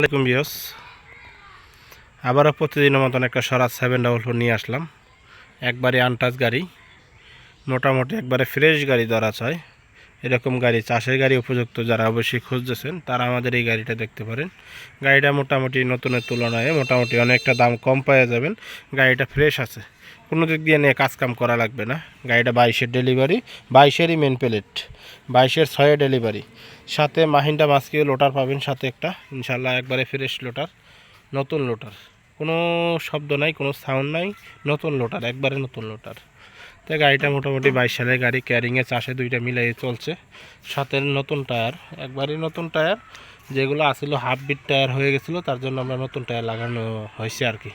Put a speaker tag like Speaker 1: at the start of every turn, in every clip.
Speaker 1: আলাইকুম বিয়স আবারও প্রতিদিনের মতন একটা সরাজ সেভেন ডাবল ফোর নিয়ে আসলাম। একবারে আনটাচ গাড়ি, মোটামুটি একবারে ফ্রেশ গাড়ি ধরা চায় এরকম গাড়ি, চাষের গাড়ি উপযুক্ত যারা অবশ্যই খুঁজতেছেন, তারা আমাদের এই গাড়িটা দেখতে পারেন। গাড়িটা মোটামুটি নতুনের তুলনায় মোটামুটি অনেকটা দাম কম পাওয়া যাবেন। গাড়িটা ফ্রেশ আছে। কোনো দিক দিয়ে নিয়ে কাজ কাম করা লাগবে না। গাড়িটা বাইশের ডেলিভারি, বাইশেরই মেন প্লেট বাইশের ছয়ে ডেলিভারি। সাথে মাহিন্দা মাস্কিও লোটার পাবেন সাথে একটা ইনশাল্লাহ একবারে ফ্রেশ লোটার নতুন লোটার কোনো শব্দ নাই, কোনো সাউন্ড নাই, নতুন লোটার একবারে নতুন লোটার তো গাড়িটা মোটামুটি বাইশ সালের গাড়ি ক্যারিংয়ে চাষে দুইটা মিলাই চলছে। সাথে নতুন টায়ার একবারই নতুন টায়ার যেগুলো আসিল হাফ বিট টায়ার হয়ে গেছিল, তার জন্য আমরা নতুন টায়ার লাগানো হয়েছে আর কি।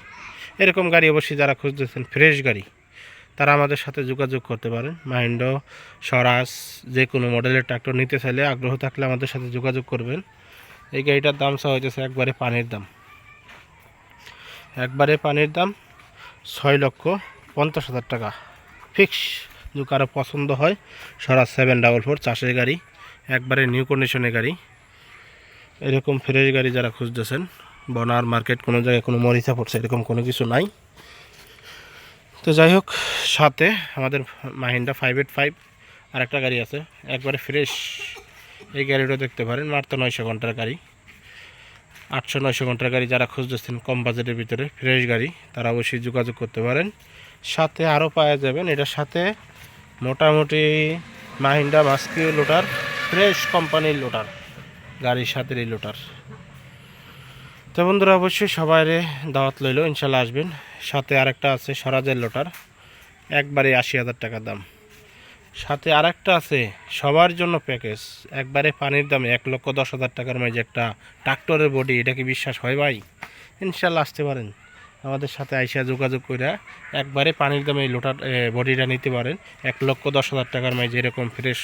Speaker 1: এরকম গাড়ি অবশ্যই যারা খুঁজতেছেন, ফ্রেশ গাড়ি, তারা আমাদের সাথে যোগাযোগ করতে পারেন। মাহিন্দ্র, স্বরাজ, যে কোনো মডেলের ট্রাক্টর নিতে চাইলে আগ্রহ থাকলে আমাদের সাথে যোগাযোগ করবেন। এই গাড়িটার দাম সহ হইতেছে একবারে পানির দাম। একবারে পানির দাম ছয় লক্ষ পঞ্চাশ হাজার টাকা। ফিক্স, যদি কারও পছন্দ হয়, স্বরাজ সেভেন ডাবল ফোর চাষের গাড়ি, একবারে নিউ কন্ডিশনের গাড়ি। এরকম ফ্রেশ গাড়ি যারা খুঁজতেছেন বনার মার্কেট কোনো জায়গায় কোনো মরিচা পড়ছে, এরকম কোনো কিছু নাই। তো যাই হোক, সাথে আমাদের মাহিন্দ্রা ফাইভ এইট ফাইভ আর একটা গাড়ি আছে, একবারে ফ্রেশ এই গাড়িটা দেখতে পারেন, মাত্র নয়শো ঘণ্টার গাড়ি। আটশো নয়শো ঘণ্টার গাড়ি যারা খুঁজতেছেন কম বাজেটের ভিতরে ফ্রেশ গাড়ি, তারা অবশ্যই যোগাযোগ করতে পারেন। সাথে আরও পাওয়া যাবেন, এটার সাথে মোটামুটি মাহিন্দ্রা মাস্কিও লোটার ফ্রেশ কোম্পানির লোটার গাড়ির সাথে এই লোটার তো বন্ধুরা, অবশ্যই সবাইরে দাওয়াত লইল, ইনশাল্লাহ আসবেন। সাথে আরেকটা আছে, স্বরাজের লোটার। একবারে আশি হাজার টাকা দাম। সাথে আরেকটা আছে, সবার জন্য প্যাকেজ। একবারে পানির দামে এক লক্ষ দশ হাজার টাকার মাঝে একটা ট্রাক্টরের বডি, এটা কি বিশ্বাস হয় ভাই? ইনশাল্লাহ আসতে পারেন। আমাদের সাথে আইসা যোগাযোগ করে একবারে পানির দামে এই লোটার বডিটা নিতে পারেন। এক লক্ষ দশ হাজার টাকার মাঝে এরকম ফ্রেশ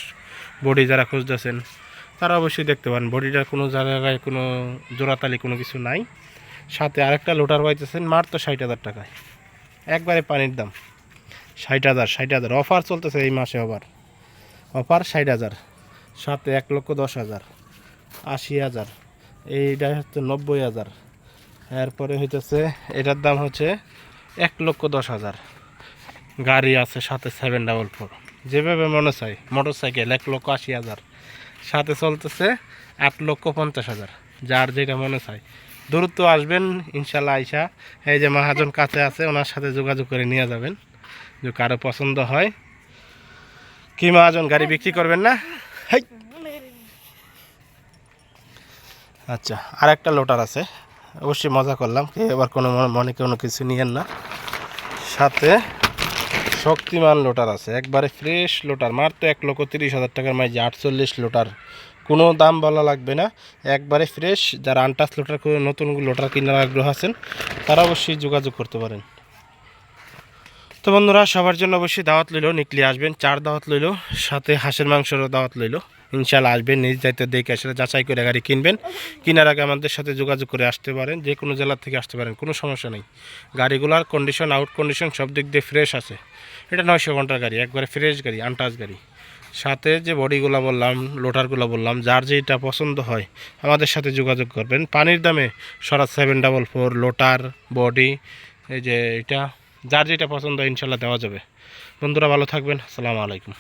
Speaker 1: বডি যারা খুঁজতেছেন। তারা অবশ্যই দেখতে পারেন। বডিটার কোনো জায়গায়, কোনো জোড়াতালি কোনো কিছু নাই। সাথে আরেকটা লোটার পাইতেছেন মাত্র ষাট হাজার টাকায়। একবারে পানির দাম। ষাট হাজার ষাট হাজার। অফার চলতেছে এই মাসে আবার। অফার ষাট হাজার। সাথে এক লক্ষ দশ হাজার। আশি হাজার। এইটা হচ্ছে নব্বই হাজার। এরপরে হইতেছে, এটার দাম হচ্ছে এক লক্ষ দশ হাজার। গাড়ি আছে সাথে সেভেন ডাবল ফোর যেভাবে মনে চাই মোটর সাইকেল এক লক্ষ আশি হাজার। সাথে চলতেছে আট লক্ষ পঞ্চাশ হাজার, যার যেটা মনে চাই। দ্রুত আসবেন, ইনশাল্লাহ আইসা। এই যে মহাজন কাছে আছে, ওনার সাথে যোগাযোগ করে নিয়ে যাবেন, যে কারও পছন্দ হয়। কি মহাজন, গাড়ি বিক্রি করবেন না? আচ্ছা আর একটা লোটার আছে। অবশ্যই মজা করলাম, কি এবার কোনো মনে কোনো কিছু নিয়েন না। সাথে শক্তিমান লোটার আছে। একবারে ফ্রেশ লোটার, মাত্র এক লক্ষ তিরিশ হাজার টাকার মাঝে আটচল্লিশ লোটার। কোনো দাম বলা লাগবে না। একবারে ফ্রেশ যারা আনটাস লোটার নতুন লোটার কেনার আগ্রহ আছেন, তারা অবশ্যই যোগাযোগ করতে পারেন। তো বন্ধুরা, সবার জন্য অবশ্যই দাওয়াত লইল, নিকলি আসবেন, চার দাওয়াত লইল, সাথে হাঁসের মাংসেরও দাওয়াত লইল। ইনশাল্লাহ আসবেন, নিজ দায়িত্ব দেখে আসলে যাচাই করে গাড়ি কিনবেন। কেনার আগে আমাদের সাথে যোগাযোগ করে আসতে পারেন, যে কোনো জেলার থেকে আসতে পারেন, কোনো সমস্যা নেই। গাড়িগুলোর কন্ডিশন আউট কন্ডিশন সব দিক দিয়ে ফ্রেশ আছে। এটা নয়শো ঘণ্টার গাড়ি, একবারে ফ্রেশ গাড়ি আনটাচ গাড়ি। সাথে যে বডিগুলো বললাম লোটারগুলো বললাম, যার যেটা পছন্দ হয়, আমাদের সাথে যোগাযোগ করবেন। পানির দামে Swaraj seven double four লোটার body এই যে এটা। যার যেটা পছন্দ ইনশাল্লাহ দেওয়া যাবে। বন্ধুরা ভালো থাকবেন। আসসালামু আলাইকুম।